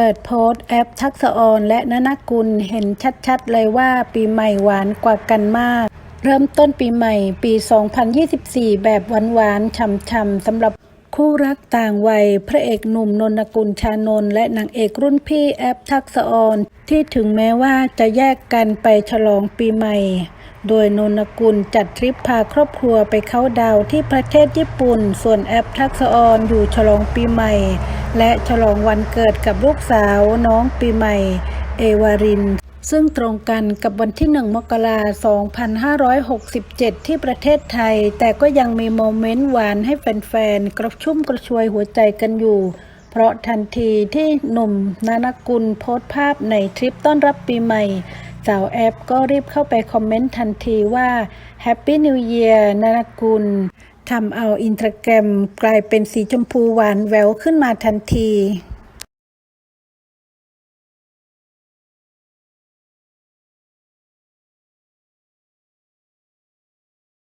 เปิดโพสแอปทักษะออนและนนกุลเห็นชัดๆ เลยว่าปีใหม่หวานกว่ากันมาก เริ่มต้นปีใหม่ปี 2024 แบบหวานๆช่ำๆสำหรับคู่รักต่างวัย พระเอกหนุ่มนนกุลชานนท์และนางเอกรุ่นพี่แอปทักษะออนที่ถึงแม้ว่าจะแยกกันไปฉลองปีใหม่ โดยนนกุลจัดทริปพาครอบครัวไปเข้าดาวที่ประเทศญี่ปุ่น ส่วนแอปทักษออนอยู่ฉลองปีใหม่และฉลองวันเกิดกับลูกสาวน้องปีใหม่ เอวาริน ซึ่งตรงกันกับวันที่ 1 มกราคม 2567 ที่ประเทศไทย แต่ก็ยังมีโมเมนต์หวานให้แฟนๆ กระชุ่มกระชวยหัวใจกันอยู่ เพราะทันทีที่หนุ่มนานกุลโพสต์ภาพในทริปต้อนรับปีใหม่สาวแอปก็รีบเข้าไปคอมเมนต์ทันทีว่า Happy New Year นานกุล ทำเอาอินสตาแกรมกลายเป็นสีชมพูหวานแววขึ้นมาทันที